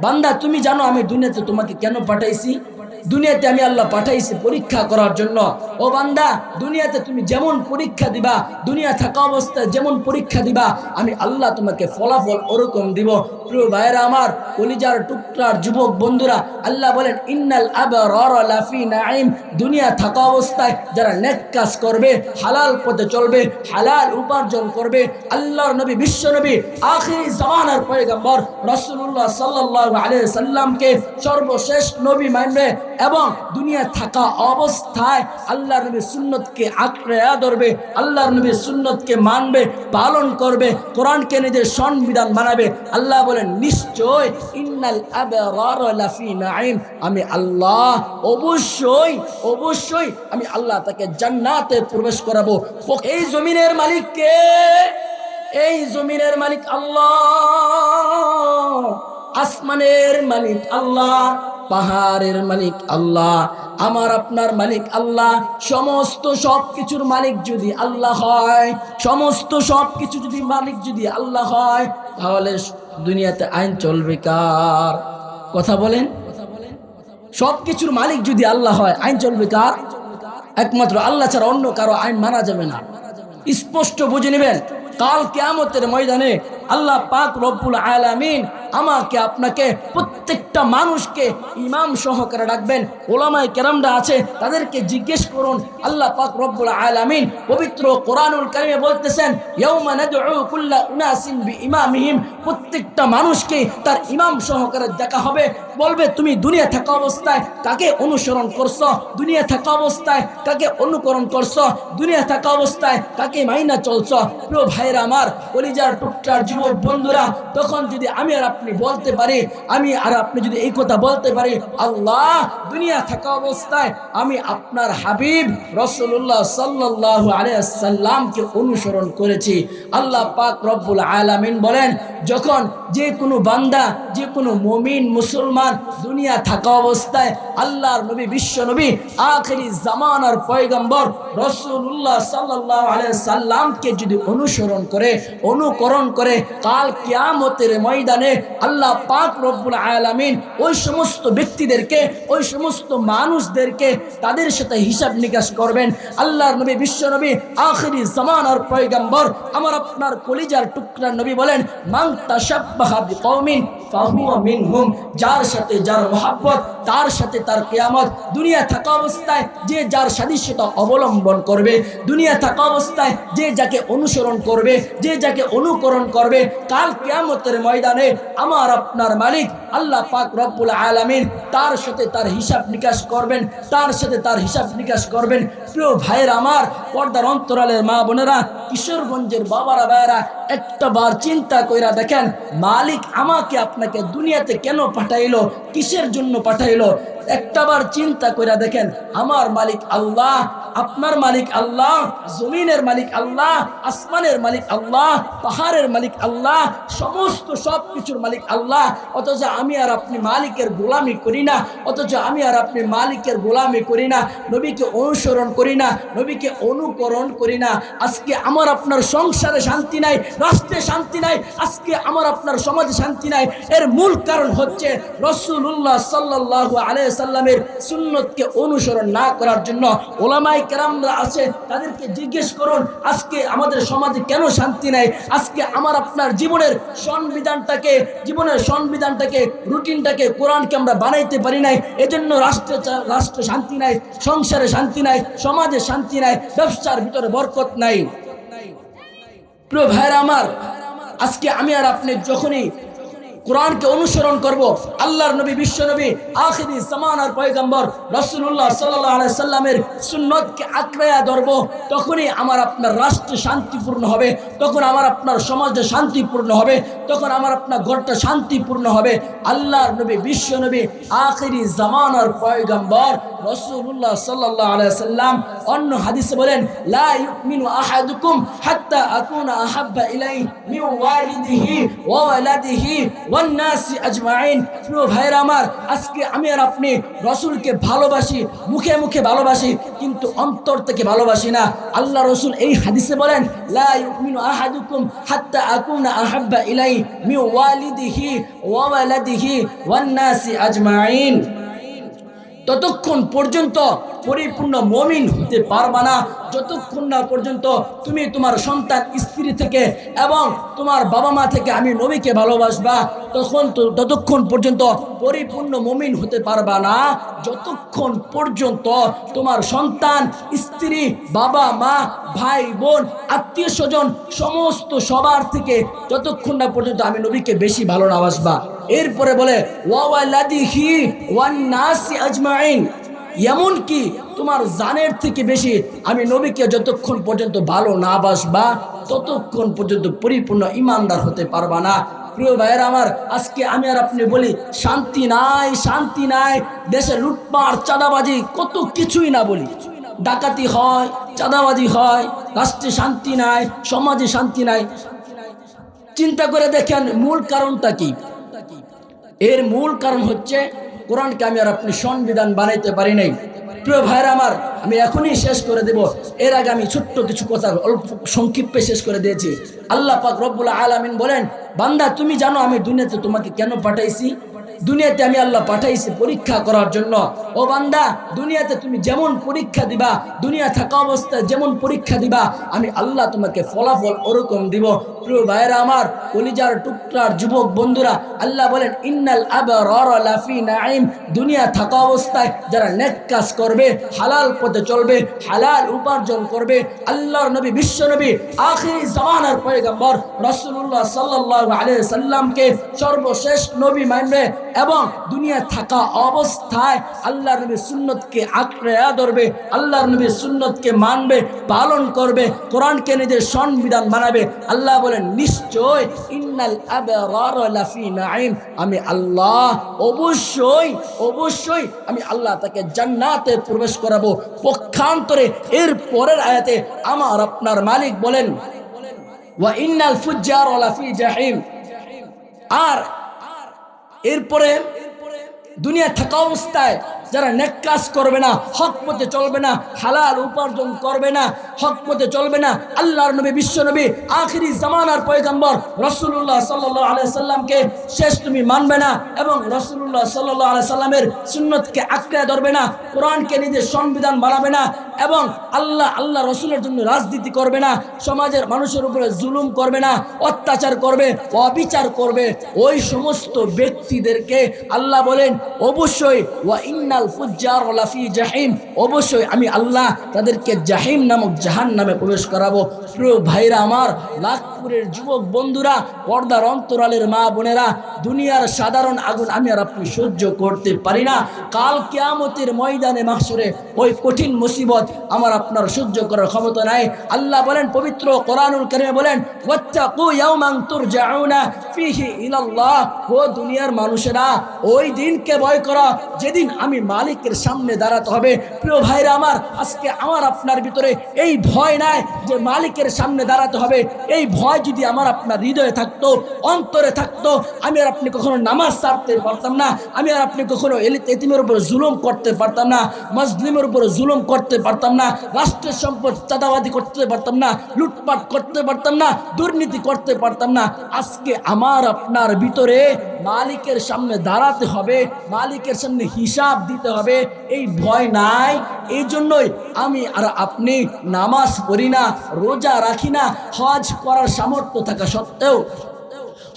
বান্দা তুমি জানো আমি দুনিয়াতে তোমাকে কেন পাঠাইছি? দুনিয়াতে আমি আল্লাহ পাঠাইছি পরীক্ষা করার জন্য। ও বান্দা, দুনিয়াতে তুমি যেমন পরীক্ষা দিবা, দুনিয়া থাকা অবস্থায় যেমন পরীক্ষা দিবা, আমি আল্লাহ তোমাকে ফলাফল ওরকম দিব। প্রিয় ভাইরা আমার, কলিজার টুকরার যুবক বন্ধুরা, আল্লাহ বলেন, ইন্নাল লাফি নাইম দুনিয়া থাকা অবস্থায় যারা নেক কাজ করবে, হালাল পথে চলবে, হালাল উপার্জন করবে, আল্লাহর নবী, বিশ্ব নবী, আখিরি জামানার পয়গম্বর রাসূলুল্লাহ সাল্লাল্লাহু আলাইহি সাল্লামকে সর্বশেষ নবী মানবে। এবং দুনিয়া থাকা অবস্থায় আল্লাহর নবী সুন্নতকে আঁকড়ে ধরবে, আল্লাহর নবী সুন্নতকে মানবে, পালন করবে, কোরআনকে নিজের সংবিধান বানাবে। আল্লাহ বলেন, নিশ্চয় ইন্নাল নাইম আমি আল্লাহ, অবশ্যই অবশ্যই আমি আল্লাহ তাকে জান্নাতে প্রবেশ করাবো। এই জমিনের মালিককে এই জমিনের মালিক আল্লাহ। আসমানের মালিক আল্লাহ। পাহাড়ের মালিক আল্লাহ, আমার আপনার মালিক আল্লাহ, সমস্ত সব কিছুর মালিক যদি আল্লাহ হয়, সমস্ত সব কিছু যদি মালিক যদি আল্লাহ হয়, তাহলে দুনিয়াতে আইন চলবে কার? কথা বলেন? সব কিছুর মালিক যদি আল্লাহ হয়, আইন চলবে কার? একমাত্র আল্লাহ ছাড়া অন্য কারও আইন মানা যাবে না। স্পষ্ট বুঝে নেবেন, কাল কেয়ামতের ময়দানে আল্লাহ পাক রব্বুল আলামিন আমাকে, আপনাকে, প্রত্যেকটা মানুষকে ইমাম সহকারে ডাকবেন। ওলামায় কেরামরা আছে, তাদেরকে জিজ্ঞেস করুন, আল্লাহ পাক রব্বুল আলামিন পবিত্র কোরআনুল কারিমে বলতেছেন বিইমামিহিম প্রত্যেকটা মানুষকে তার ইমাম সহকারে দেখা হবে। বলবে, তুমি দুনিয়া থাকা অবস্থায় কাকে অনুসরণ করছ? দুনিয়া থাকা অবস্থায় কাকে অনুকরণ করছ? দুনিয়া থাকা অবস্থায় কাকে মাইনা চলছো? প্রিয় ভাইরা আমার, কলিজার টুকটার যুবক বন্ধুরা, তখন যদি আমি আর আপনি বলতে পারি, আমি আর আপনি যদি এই কথা বলতে পারি, আল্লাহ, দুনিয়া থাকা অবস্থায় আমি আপনার হাবিব রসুল্লাহ সাল্লাহ আলিয়াল্লামকে অনুসরণ করেছি। আল্লাহ পাক রব্বুল আলামিন বলেন, যখন যে কোনো বান্দা, যে কোনো মমিন, মুসলমান দুনিয়া থাকা অবস্থায় আল্লাহর নবী, বিশ্ব নবী, আখেরি জামানার পয়গম্বর রসুল্লাহ সাল্লাহ সাল্লামকে যদি অনুসরণ করে, অনুকরণ করে, কাল কিয়ামতের ময়দানে আল্লাহ পাক রব্বুল আলামিন ওই সমস্ত ব্যক্তিদেরকে, ওই সমস্ত মানুষদেরকে তাদের সাথে হিসাব নিকাশ করবেন। আল্লাহর নবী, বিশ্ব নবী, আখেরি জামানার পয়গম্বর, আমার আপনার কলিজার টুকরা নবী বলেন মাং তাশাব্বাহা বিকওমিন ফাহুয়া মিনহুম যার সাথে যার মহাব্বত তার সাথে তার কেয়ামত দুনিয়া থাকা অবস্থায় যে যার সাদৃশ্যতা অবলম্বন করবে, দুনিয়া থাকা অবস্থায় যে যাকে অনুসরণ করবে, যে যাকে অনুকরণ করবে, কাল কেয়ামতের ময়দানে আমার, আপনার মালিক আল্লাহ পাক রব্বুল আলামিন তার সাথে তার হিসাব নিকাশ করবেন, তার সাথে তার হিসাব নিকাশ করবেন। প্রিয় ভাইয়ের আমার, পর্দার অন্তরালের মা বোনেরা, কিশোরগঞ্জের বাবারা ভাইয়েরা, একটা বার চিন্তা কইরা দেখেন, মালিক আমাকে আপনাকে দুনিয়াতে কেন পাঠাইলো, কিসের জন্য পাঠাইলো? একটাবার চিন্তা করে দেখেন আমার মালিক আল্লাহ আপনার মালিক আল্লাহ, জমিনের মালিক আল্লাহ, আসমানের মালিক আল্লাহ, পাহাড়ের মালিক আল্লাহ, সমস্ত সব কিছুর মালিক আল্লাহ। অথচ আমি আর আপনি মালিকের গোলামি করি না, অথচ আমি আর আপনি মালিকের গোলামি করি না, নবীকে অনুসরণ করি না, নবীকে অনুকরণ করি না। আজকে আমার আপনার সংসারে শান্তি নাই, রাষ্ট্রে শান্তি নাই, আজকে আমার আপনার সমাজে শান্তি নাই। এর মূল কারণ হচ্ছে রসুল্লাহ সাল্লাহ আলাই সাল্লামের সুন্নতকে অনুসরণ না করার জন্য ওলামাই কেরামরা আছে, তাদেরকে জিজ্ঞেস করুন, আজকে আমাদের সমাজে কেন শান্তি নাই? আজকে আমার আপনার জীবনের সংবিধানটাকে জীবনের সংবিধানটাকে, রুটিনটাকে, কোরআনকে আমরা বানাইতে পারি নাই। এজন্য রাষ্ট্রে রাষ্ট্রে শান্তি নাই, সংসারে শান্তি নাই, সমাজে শান্তি নাই, ব্যবসার ভিতরে বরকত নাই। প্রিয় ভাইরা আমার, আজকে আমি আর আপনি যখনই কোরআনকে অনুসরণ করব। আল্লাহর নবী, বিশ্ব নবী, আখিরি জামানার পয়গম্বর রসুল্লাহ সাল্লাহ সাল্লামের সুন্নতকে আঁকড়াইয়া ধরব। তখনই আমার আপনার রাষ্ট্রে শান্তিপূর্ণ হবে। তখন আমার আপনার সমাজে শান্তিপূর্ণ হবে। তখন আমার আপনার ঘরটা শান্তিপূর্ণ হবে। আল্লাহর নবী, বিশ্ব নবী, আখিরি জামানার পয়গম্বর রসুল্লাহ সাল্লাহ সাল্লাম অন্য হাদিসে বলেন, লা আহাদুকুম হাত্তা আকুনা আহাব্বা ইলাইহি মিন ওয়ালিদিহি ওয়া ওয়ালাদিহি ওয়ান্নাসি আজমাইন। প্রিয় ভাইয়ের আমার, আজকে আমি আর আপনি রসুলকে ভালোবাসি, মুখে মুখে ভালোবাসি, কিন্তু অন্তর থেকে ভালোবাসি না। আল্লাহ রসুল এই হাদিসে বলেন মি ওয়া আজমাইন। ততক্ষণ পর্যন্ত পরিপূর্ণ মমিন হতে পারবা না। যতক্ষণ না পর্যন্ত তুমি তোমার সন্তান স্ত্রী থেকে এবং তোমার বাবা মা থেকে আমি নবীকে ভালোবাসবা, তখন ততক্ষণ পর্যন্ত পরিপূর্ণ মমিন হতে পারবা না। যতক্ষণ পর্যন্ত তোমার সন্তান, স্ত্রী, বাবা মা, ভাই, বোন, আত্মীয় স্বজন সমস্ত সবার থেকে যতক্ষণ না পর্যন্ত আমি নবীকে বেশি ভালো না বাসবা। এরপরে বলে ওয়াওয়ালাদিহি ওয়ান নাসি আজমাইন। এমনকি তোমার জানের থেকে বেশি আমি নবীকে যতক্ষণ পর্যন্ত ভালো না বাসবা, ততক্ষণ পর্যন্ত পরিপূর্ণ ইমানদার হতে পারবা না। প্রিয় ভাইয়ের আমার, আজকে আমি আর আপনি বলি, শান্তি নাই শান্তি নাই। দেশে লুটপাট, চাঁদাবাজি, কত কিছুই না বলি। ডাকাতি হয়, চাঁদাবাজি হয়, রাষ্ট্রে শান্তি নাই, সমাজে শান্তি নাই। চিন্তা করে দেখেন, মূল কারণটা কি? এর মূল কারণ হচ্ছে কোরআনকে আমি আর আপনি সংবিধান বানাইতে পারি নাই। প্রিয় ভাইরা আমার, আমি এখনই শেষ করে দেব। এর আগে আমি ছোট্ট কিছু কথা, অল্প সংক্ষিপ্তে শেষ করে দিয়েছি। আল্লাহ পাক রব্বুল আলামিন বলেন, বান্দা তুমি জানো আমি দুনিয়াতে তোমাকে কেন পাঠাইছি? দুনিয়াতে আমি আল্লাহ পাঠাইছি পরীক্ষা করার জন্য। ও বান্দা, দুনিয়াতে তুমি যেমন পরীক্ষা দিবা, দুনিয়া থাকা অবস্থায় যেমন পরীক্ষা দিবা, আমি আল্লাহ তোমাকে ফলাফল ওরকম দিব। প্রিয় ভাইরা আমার, কলিজার টুকরার যুবক বন্ধুরা, আল্লাহ বলেন, ইন্নাল লাফি নাইম দুনিয়া থাকা অবস্থায় যারা নেক কাজ করবে, হালাল পথে চলবে, হালাল উপার্জন করবে, আল্লাহর নবী, বিশ্ব নবী, আখিরি জামানার পয়গম্বর রাসূলুল্লাহ সাল্লাল্লাহু আলাইহি সাল্লামকে সর্বশেষ নবী মানবে। এবং দুনিয়া থাকা অবস্থায় আল্লাহ নবীর সুন্নতকে আঁকড়ে ধরবে, আল্লাহর নবীর সুন্নতকে মানবে, পালন করবে, কোরআনকে নিজের সংবিধান বানাবে। আল্লাহ বলেন, নিশ্চয় ইন্নাল নাইম আমি আল্লাহ, অবশ্যই অবশ্যই আমি আল্লাহ তাকে জান্নাতে প্রবেশ করাবো। পক্ষান্তরে এর পরের আয়াতে আমার আপনার মালিক বলেন, ওয়া ইন্নাল ফুজ্জার লাফি জাহিম। আর এরপরে দুনিয়া থাকা অবস্থায় যারা নেক কাজ করবে না, হক পথে চলবে না, হালাল উপার্জন করবে না, হক পথে চলবে না, আল্লাহর নবী, বিশ্ব নবী, আখিরি জামানার পয়গম্বর রসুল্লাহ সাল্লাহ আলাই সাল্লামকে শেষ তুমি মানবে না এবং রসুল্লাহ সাল্লাহ আলাই সাল্লামের সুন্নতকে আঁকড়ে ধরবে না, কোরআনকে নিজের সংবিধান বানাবে না এবং আল্লাহ আল্লাহ রসুলের জন্য রাজনীতি করবে না, সমাজের মানুষের উপরে জুলুম করবে না, অত্যাচার করবে, অবিচার করবে। ওই সমস্ত ব্যক্তিদেরকে আল্লাহ বলেন, অবশ্যই ওয়া ইন্নাল ফুজ্জার লাফি জাহিম অবশ্যই আমি আল্লাহ তাদেরকে জাহিম নামক জাহান নামে প্রবেশ করাবো। প্রিয় ভাইরা আমার লাখপুরের যুবক বন্ধুরা, পর্দার অন্তরালের মা বোনেরা, দুনিয়ার সাধারণ আগুন আমি আর আপনি সহ্য করতে পারি না। কাল কেয়ামতের ময়দানে মাসুরে ওই কঠিন মুসিবত আমার আপনার সহ্য করার ক্ষমতা নাই। আল্লাহ বলেন, পবিত্র কোরআনুল কারিমে বলেন দুনিয়ার মানুষেরা, ওই দিনকে ভয় করো, যেদিন আমি মালিকের সামনে দাঁড়াতে হবে। প্রিয় ভাইরা আমার, আজকে আমার আপনার ভিতরে এই ভয় নাই যে মালিকের সামনে দাঁড়াতে হবে। এই ভয় যদি আমার আপনার হৃদয়ে থাকতো, অন্তরে থাকতো, আমি আর আপনি কখনো নামাজ ছাড়তে পারতাম না, আমি আর আপনি কখনো এতিমের উপর জুলুম করতে পারতাম না মজলিমের উপর জুলুম করতে পারতাম না, রাষ্ট্রের সম্পদ চাঁদাবাদি করতে পারতাম না, লুটপাট করতে পারতাম না, দুর্নীতি করতে পারতাম না, আজকে আমার আপনার ভিতরে মালিকের সামনে দাঁড়াতে হবে, মালিকের সামনে হিসাব দিতে হবে, এই ভয় নাই এই জন্যই আমি আর আপনি নামাজ পড়ি না, রোজা রাখি না, হজ করার সামর্থ্য থাকা সত্ত্বেও,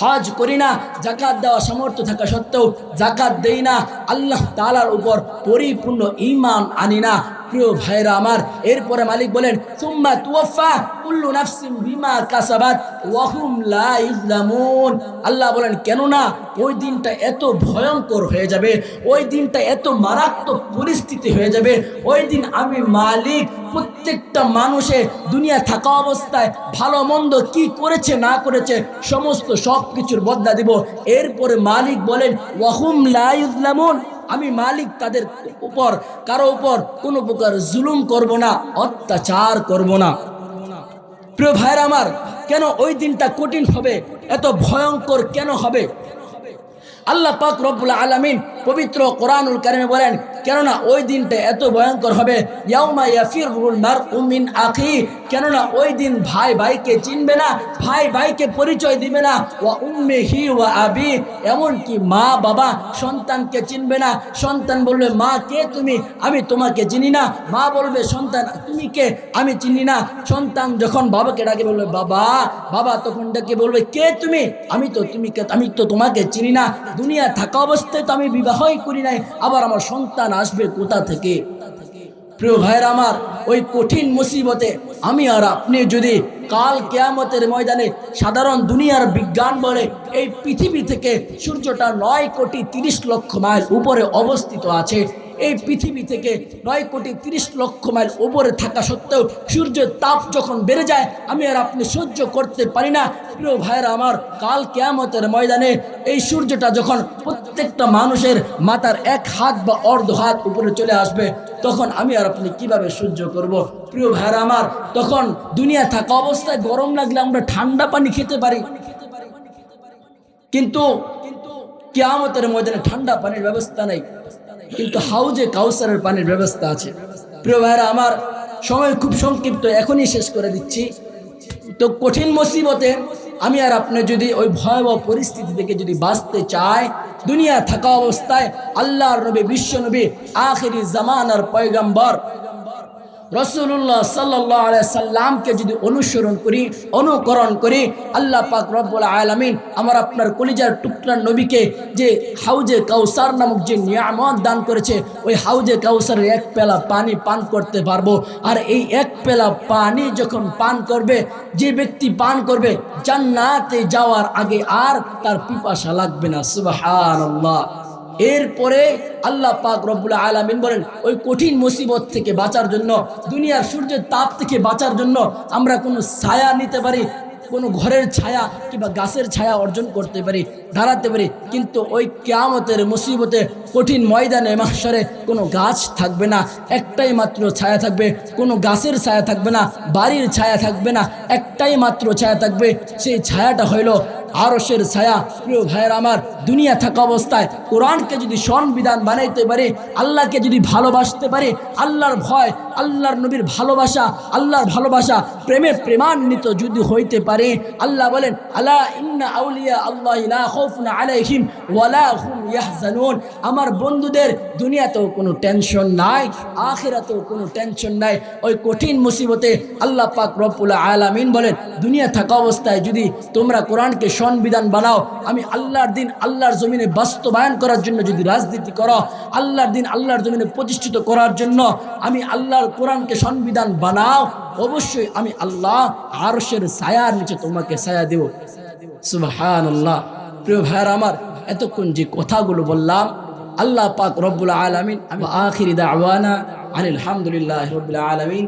হজ করি না জাকাত দেওয়া সামর্থ্য থাকা সত্ত্বেও জাকাত দেই না, আল্লাহ তালার উপর পরিপূর্ণ ইমান আনি না। প্রিয় ভাইরা আমার, এরপরে মালিক বলেন, সুম্মা তুওয়াফা কুল্লু নাফসিন বিমা কাসাবাত ওয়া হুম লা ইজলামুন আল্লাহ বলেন কেন না ওই দিনটা এত ভয়ঙ্কর হয়ে যাবে, ওই দিনটা এত মারাত্মক পরিস্থিতি হয়ে যাবে, ওই দিন আমি মালিক, প্রত্যেকটা মানুষে দুনিয়া থাকা অবস্থায় ভালো মন্দ কি করেছে না করেছে সমস্ত সব কিছুর বদলা দিব। এরপরে মালিক বলেন ওয়াহুম লা ইজলামুন আমি মালিক তাদের উপর, কারও উপর কোনো প্রকার জুলুম করব না, অত্যাচার করব না। প্রিয় ভাইয়ের আমার, কেন ওই দিনটা কঠিন হবে? এত ভয়ঙ্কর কেন হবে? আল্লাহ পাক রব্বুল আলামিন পবিত্র কোরআনুল কারিমে বলেন, কেননা ওই দিনটা এত ভয়ঙ্কর হবে। আখি, কেননা ওই দিন ভাই ভাইকে চিনবে না, ভাই ভাইকে পরিচয় দিবে না। ওয়া উম্মিহি ওয়া আবি, এমনকি মা বাবা সন্তানকে চিনবে না। সন্তান বলবে, মা, কে তুমি? আমি তোমাকে চিনি না। মা বলবে, সন্তান, তুমি কে? আমি চিনি না। সন্তান যখন বাবাকে ডাকে, বলবে, বাবা বাবা তখন ডাকে বলবে, কে তুমি? আমি তো তুমি আমি তো তোমাকে চিনি না। দুনিয়া থাকা অবস্থায় তো আমি বিবাহই করি নাই, আবার আমার সন্তান আসবে কোথা থেকে? প্রিয় ভাইয়ের আমার, ওই কঠিন মুসিবতে আমি আর আপনি যদি কাল কেয়ামতের ময়দানে সাধারণ দুনিয়ার বিজ্ঞান বলে এই পৃথিবী থেকে সূর্যটা নয় কোটি তিরিশ লক্ষ মাইল উপরে অবস্থিত আছে এই পৃথিবী থেকে নয় কোটি তিরিশ লক্ষ মাইল উপরে থাকা সত্ত্বেও সূর্যের তাপ যখন বেড়ে যায়, আমি আর আপনি সহ্য করতে পারি না। প্রিয় ভাইয়েরা, আমার কাল কেয়ামতের ময়দানে এই সূর্যটা যখন প্রত্যেকটা মানুষের মাথার এক হাত বা অর্ধ হাত উপরে চলে আসবে, তখন আমি আর আপনি কীভাবে সহ্য করব? প্রিয় ভাইয়েরা আমার, তখন দুনিয়া থাকা অবস্থায় গরম লাগলে আমরা ঠান্ডা পানি খেতে পারি। কিন্তু কিন্তু কেয়ামতের ময়দানে ঠান্ডা পানির ব্যবস্থা নেই। কিন্তু হাউজে কাউসারের পানির ব্যবস্থা আছে। প্রিয় ভাইরা আমার সময় খুব সংক্ষিপ্ত, এখনই শেষ করে দিচ্ছি। তো কঠিন মুসিবতে আমি আর আপনি যদি ওই ভয়াবহ পরিস্থিতি থেকে যদি বাঁচতে চাই দুনিয়া থাকা অবস্থায় আল্লাহর নবী, বিশ্ব নবী, আখেরি জামানার পয়গম্বর রসুল্লাহ সাল্লাহ সাল্লামকে যদি অনুসরণ করি, অনুকরণ করি, আল্লাহ পাক রব্বুল আলমিন আমার আপনার কলিজার টুকরার নবীকে যে হাউজে কাউসার নামক যে নিয়ামত দান করেছে, ওই হাউজে কাউসারের এক পেলা পানি পান করতে পারব। আর এই এক পেলা পানি যখন পান করবে, যে ব্যক্তি পান করবে, জান্নাতে যাওয়ার আগে আর তার পিপাসা লাগবে না। সুবাহ এরপরে আল্লাহ পাক রব্বুল আলমিন বলেন, ওই কঠিন মুসিবত থেকে বাঁচার জন্য, দুনিয়ার সূর্যের তাপ থেকে বাঁচার জন্য আমরা কোনো ছায়া নিতে পারি কোনো ঘরের ছায়া কিংবা গাছের ছায়া অর্জন করতে পারি, দাঁড়াতে পারি। কিন্তু ওই কেয়ামতের মুসিবতে কঠিন ময়দানে মাসরে কোনো গাছ থাকবে না। একটাই মাত্র ছায়া থাকবে। কোনো গাছের ছায়া থাকবে না, বাড়ির ছায়া থাকবে না। একটাই মাত্র ছায়া থাকবে। সেই ছায়াটা হইল আরসের ছায়া। প্রিয় ভাইয়ের আমার, দুনিয়া থাকা অবস্থায় কোরআনকে যদি সংবিধান বানাইতে পারে, আল্লাহকে যদি ভালোবাসতে পারে, আল্লাহর ভয় আল্লাহর নবীর ভালোবাসা, আল্লাহর ভালোবাসা প্রেমে প্রেমান্বিত যদি হইতে পারে, আল্লাহ বলেন আল্লাহ ইন্না আউলিয়া আল্লাহ লা খাউফুন আলাইহিম ওয়ালা হুম ইয়াহজানুন। আমার বন্ধুদের দুনিয়াতেও কোনো টেনশন নাই, আখিরাতেও কোনো টেনশন নাই। ওই কঠিন মুসিবতে আল্লাহ পাক রব্বুল আলামিন বলেন, দুনিয়া থাকা অবস্থায় যদি তোমরা কোরআনকে সংবিধান বানাও, আমি আল্লাহর দিন আল্লাহর জমিনে বাস্তবায়ন করার জন্য যদি রাজনীতি করো, আল্লাহর দিন আল্লাহর জমিনে প্রতিষ্ঠিত করার জন্য আমি আল্লাহর কোরআনকে সংবিধান বানাও, অবশ্যই আমি আল্লাহ আরশের ছায়ার নিচে তোমাকে ছায়া দেব। সুবহান আল্লাহ প্রিয় ভাইয়ার আমার, এতক্ষণ যে কথাগুলো বললাম, আল্লাহ পাক রব্বুল আলমিন, আমি আখিরি দাওয়ানা আনিল হামদুলিল্লাহ রব্বুল আলমিন